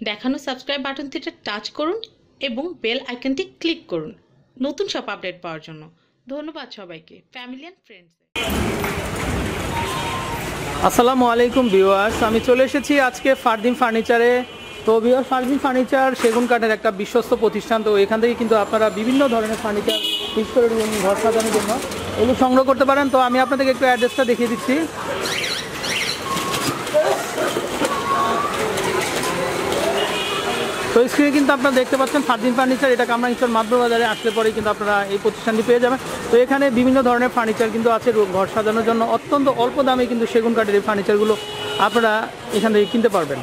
দেখানো subscribe বাটনটিতে touch করুন এবং বেল আইকনটি ক্লিক করুন। নতুন সব আপডেট পাওয়ার জন্য। ধন্যবাদ সবাইকে। ফ্যামিলি অ্যান্ড ফ্রেন্ডস আসসালামু আলাইকুম ভিউয়ার্স আমি চলে এসেছি আজকে ফারদিন ফার্নিচারে। তো ভিউয়ার ফারদিন ফার্নিচার সেগুন কাঠের একটা বিশ্বস্ত প্রতিষ্ঠান। তো এখান থেকে কিন্তু আপনারা বিভিন্ন ধরনের ফার্নিচার বিশেষ করে ঘর সাজানোর জন্য এগুলো সংগ্রহ করতে পারেন। তো আমি আপনাদেরকে একটু অ্যাড্রেসটা দেখিয়ে দিচ্ছি। তো স্ক্রিনে কিন্তু আপনারা দেখতে পাচ্ছেন ফারদিন ফার্নিচার এটা কামরাঙ্গীচর মাদ্র বাজারে আসলে পরেই কিন্তু আপনারা এই প্রতিষ্ঠানটি পেয়ে যাবেন। তো এখানে বিভিন্ন ধরনের ফার্নিচার কিন্তু আছে ঘর সাজানোর জন্য অত্যন্ত অল্প দামে কিন্তু সেগুন কাঠের এই ফার্নিচারগুলো আপনারা এখান থেকে কিনতে পারবেন।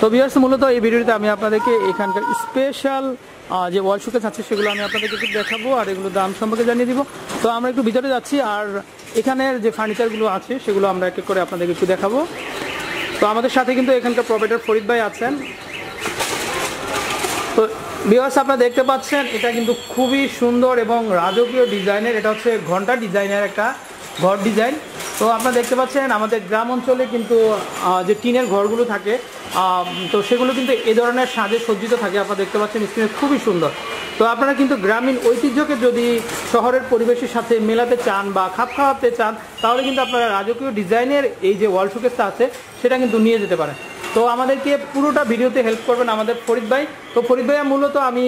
তো বিয়ার্স মূলত এই ভিডিওতে আমি আপনাদেরকে এখানকার স্পেশাল যে ওয়াল শোকেস আছে সেগুলো আমি আপনাদেরকে একটু দেখাবো আর এগুলো দাম সম্পর্কে জানিয়ে দিব। তো আমরা একটু ভিতরে যাচ্ছি আর এখানের যে ফার্নিচারগুলো আছে সেগুলো আমরা এক এক করে আপনাদেরকে একটু দেখাবো। তো আমাদের সাথে কিন্তু এখানকার প্রোভাইডার ফরিদ ভাই আছেন। তো বিওয়ার্স আপনারা দেখতে পাচ্ছেন, এটা কিন্তু খুবই সুন্দর এবং রাজকীয় ডিজাইনের, এটা হচ্ছে ঘণ্টা ডিজাইনের একটা ঘর ডিজাইন। তো আপনারা দেখতে পাচ্ছেন, আমাদের গ্রাম অঞ্চলে কিন্তু যে টিনের ঘরগুলো থাকে তো সেগুলো কিন্তু এ ধরনের সাজে সজ্জিত থাকে, আপনারা দেখতে পাচ্ছেন স্ক্রিনে খুবই সুন্দর। তো আপনারা কিন্তু গ্রামীণ ঐতিহ্যকে যদি শহরের পরিবেশের সাথে মেলাতে চান বা খাপ খাওয়াতে চান, তাহলে কিন্তু আপনারা রাজকীয় ডিজাইনের এই যে ওয়াল শোকেসটা আছে, সেটা কিন্তু নিয়ে যেতে পারেন। তো আমাদেরকে পুরোটা ভিডিওতে হেল্প করবেন আমাদের ফরিদ ভাই। তো ফরিদ ভাইয়া মূলত আমি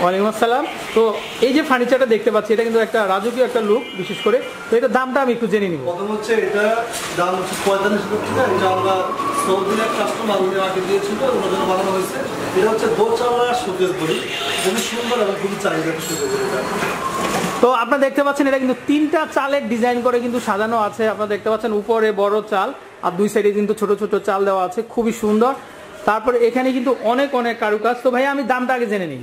ওয়ালাইকুম আসসালাম। তো এই যে ফার্নিচারটা দেখতে পাচ্ছি এটা কিন্তু একটা রাজকীয় একটা লুক বিশেষ করে। তো এটার দামটা আমি একটু জেনে নিব। প্রথম হচ্ছে এটা দাম হচ্ছে পঁয়তাল্লিশ টাকা। এটা আমরা কাস্টমার উনি আমাকে দিয়েছিল ওনার জন্য বানানো হয়েছে। এটা হচ্ছে দোচাওয়ালা শোকেস বলি খুবই সুন্দর এবং খুবই চাহিদা এটা। তো আপনারা দেখতে পাচ্ছেন এটা কিন্তু তিনটা চালের ডিজাইন করে কিন্তু সাজানো আছে। আপনারা দেখতে পাচ্ছেন উপরে বড় চাল আর দুই সাইডে কিন্তু ছোট ছোট চাল দেওয়া আছে। খুবই সুন্দর। তারপরে এখানে কিন্তু অনেক অনেক কারুকাজ। তো ভাই আমি দামটা আগে জেনে নিই।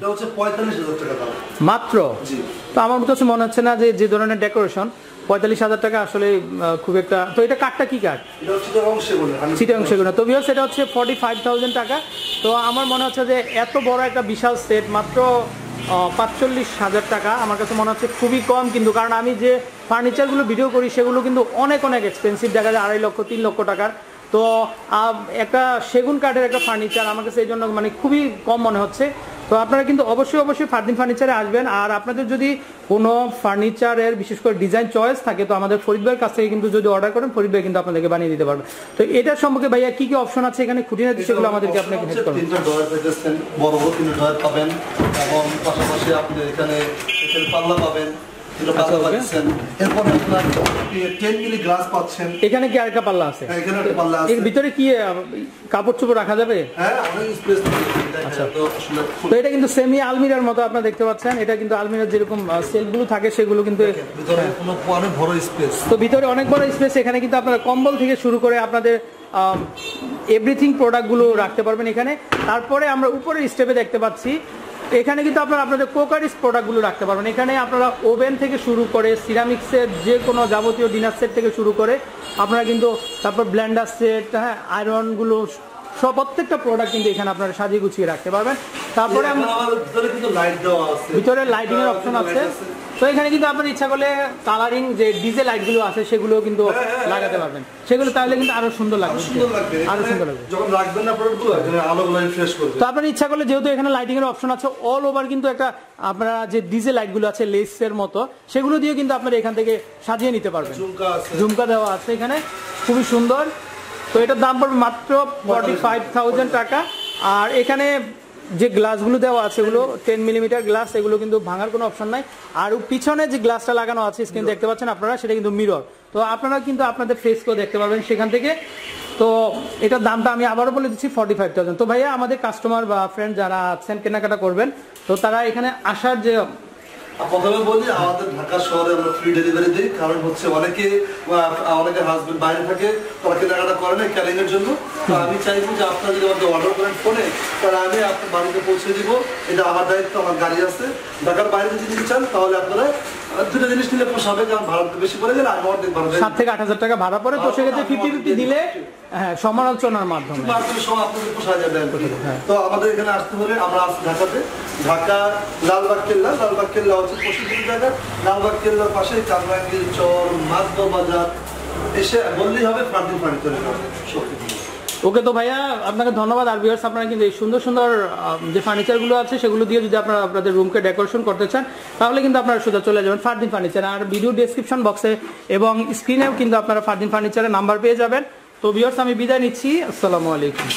মাত্র? তো আমার কাছে মনে হচ্ছে না যে যে ধরনের ডেকোরেশন পঁয়তাল্লিশ হাজার টাকা আসলে খুব একটা তো এটা কাঠটা কি কাঠ? চিটাং সেগুলো তো বিহার সেটা হচ্ছে ফর্টি ফাইভ থাউজেন্ড টাকা। তো আমার মনে হচ্ছে যে এত বড় একটা বিশাল সেট মাত্র পাঁচচল্লিশ হাজার টাকা। আমার কাছে মনে হচ্ছে খুবই কম কিন্তু কারণ আমি যে ফার্নিচারগুলো ভিডিও করি সেগুলো কিন্তু অনেক অনেক এক্সপেন্সিভ দেখা যায় আড়াই লক্ষ তিন লক্ষ টাকার। তো একটা সেগুন কাঠের একটা ফার্নিচার আমার কাছে এই জন্য মানে খুবই কম মনে হচ্ছে। তো আপনারা কিন্তু অবশ্যই অবশ্যই ফারদিন ফার্নিচারে আসবেন। আর আপনাদের যদি কোনো ফার্নিচারের বিশেষ করে ডিজাইন চয়েস থাকে, তো আমাদের ফরিদ ভাইয়ের কাছ থেকে কিন্তু যদি অর্ডার করেন, ফরিদ ভাই কিন্তু আপনাদেরকে বানিয়ে দিতে পারবে। তো এটার সম্পর্কে ভাইয়া কি কি অপশন আছে এখানে খুঁটি খুঁটিনাটি সেগুলো আমাদেরকে আপনাকে পাবেন, এবং পাশাপাশি আপনি এখানে পাল্লা পাবেন আচ্ছা, আপনার টেন মিলি গ্লাস পাচ্ছেন। এখানে কি আরেকটা পাল্লা আছে? হ্যাঁ, এখানে একটা পাল্লা আছে। এর ভিতরে কি কাপড় চোপড় রাখা যাবে? হ্যাঁ অনেক স্পেস আচ্ছা। তো এটা কিন্তু সেমি আলমিরার মতো আপনারা দেখতে পাচ্ছেন। এটা কিন্তু আলমিরার যেরকম সেলগুলো থাকে সেগুলো কিন্তু ভিতরে অনেক বড় স্পেস তো ভিতরে অনেক বড় স্পেস এখানে কিন্তু আপনারা কম্বল থেকে শুরু করে আপনাদের এভরিথিং প্রোডাক্টগুলো রাখতে পারবেন এখানে। তারপরে আমরা উপরের স্টেপে দেখতে পাচ্ছি এখানে কিন্তু আপনারা আপনাদের কোকারিস প্রোডাক্টগুলো রাখতে পারবেন। এখানে আপনারা ওভেন থেকে শুরু করে সিরামিক্সের যে কোনো যাবতীয় ডিনার সেট থেকে শুরু করে, আপনারা কিন্তু তারপর ব্ল্যান্ডার সেট হ্যাঁ আয়রনগুলো সব প্রত্যেকটা প্রোডাক্ট কিন্তু এখানে আপনারা সাজিয়ে গুছিয়ে রাখতে পারবেন। তারপরে ভিতরে লাইটের অপশন আছে। তো এখানে কিন্তু আপনার ইচ্ছা করলে কালারিং যে ডিজে লাইটগুলো আছে সেগুলো কিন্তু লাগাতে পারবেন। সেগুলো তাহলে কিন্তু আরও সুন্দর লাগবে। আরও সুন্দর লাগবে। যখন রাখবেন না প্রোডাক্টগুলো এখানে আলোগুলো রিফ্রেশ করবে তো আপনার ইচ্ছা করলে যেহেতু এখানে লাইটিং এর অপশন আছে অল ওভার কিন্তু একটা আপনারা যে ডিজে লাইটগুলো আছে লেসের মতো সেগুলো দিয়ে কিন্তু আপনারা এখান থেকে সাজিয়ে নিতে পারবেন। ঝুমকা আছে। ঝুমকা দেওয়া আছে এখানে। খুবই সুন্দর। তো এটার দাম পড়বে মাত্র ফর্টি ফাইভ টাকা। আর এখানে যে গ্লাসগুলো দেওয়া আছে, এগুলো টেন মিলিমিটার গ্লাস এগুলো কিন্তু ভাঙার কোনো অপশন নাই। আর পিছনে যে গ্লাসটা লাগানো আছে স্ক্রিন দেখতে পাচ্ছেন আপনারা, সেটা কিন্তু মিরর তো আপনারা কিন্তু আপনাদের ফেসকেও দেখতে পারবেন সেখান থেকে। তো এটার দামটা আমি আবারও বলে দিচ্ছি ফর্টি ফাইভ থাউজেন্ড তো ভাইয়া, আমাদের কাস্টমার বা ফ্রেন্ড যারা আছেন, কেনাকাটা করবেন, তো তারা এখানে আসার যে প্রথমে বলি, আমাদের ঢাকা শহরে আমরা ফ্রি ডেলিভারি দিই, কারণ হচ্ছে অনেকে অনেকে হাজবেন্ড বাইরে থাকে, তারা কেনাকাটা করে না ক্যারিং এর জন্য। আমি চাইব যে আপনারা যদি আমাদের অর্ডার করেন ফোনে তাহলে আমি আপনার বাড়িতে পৌঁছে দিব। এটা আমার দায়িত্ব, আমার গাড়ি আছে। ঢাকার বাইরে যদি চান, তাহলে আপনারা দুটো জিনিস নিলে পোষাবে কারণ ভাড়া তো বেশি পড়ে গেলে আমি অর্ধেক ভাড়া সাত থেকে আট হাজার টাকা ভাড়া পড়ে তো সেক্ষেত্রে ফিফটি ফিফটি দিলে হ্যাঁ সমালোচনার মাধ্যমে। আপনাদের যাবে। হ্যাঁ। তো আমাদের এখানে আসতে হলে আমরা আছি ঢাকাতে। ঢাকা লালবাগ কেল্লা। লালবাগ কেল্লা হচ্ছে জায়গা। লালবাগ কেল্লার পাশে কামরাঙ্গীর চর বাজার। এসে বললেই হবে ফার্দিন ফার্নিচারের শক্তি ওকে তো ভাইয়া, আপনাকে ধন্যবাদ। আর ভিউয়ার্স আপনারা কিন্তু এই সুন্দর সুন্দর যে ফার্নিচারগুলো আছে, সেগুলো দিয়ে যদি আপনারা আপনাদের রুমকে ডেকোরেশন করতে চান, তাহলে কিন্তু আপনারা সোজা চলে যাবেন ফারদিন ফার্নিচার আর ভিডিও ডেসক্রিপশন বক্সে এবং স্ক্রিনেও কিন্তু আপনারা ফারদিন ফার্নিচারের নাম্বার পেয়ে যাবেন। তো ভিউয়ার্স আমি বিদায় নিচ্ছি। আসসালামু আলাইকুম।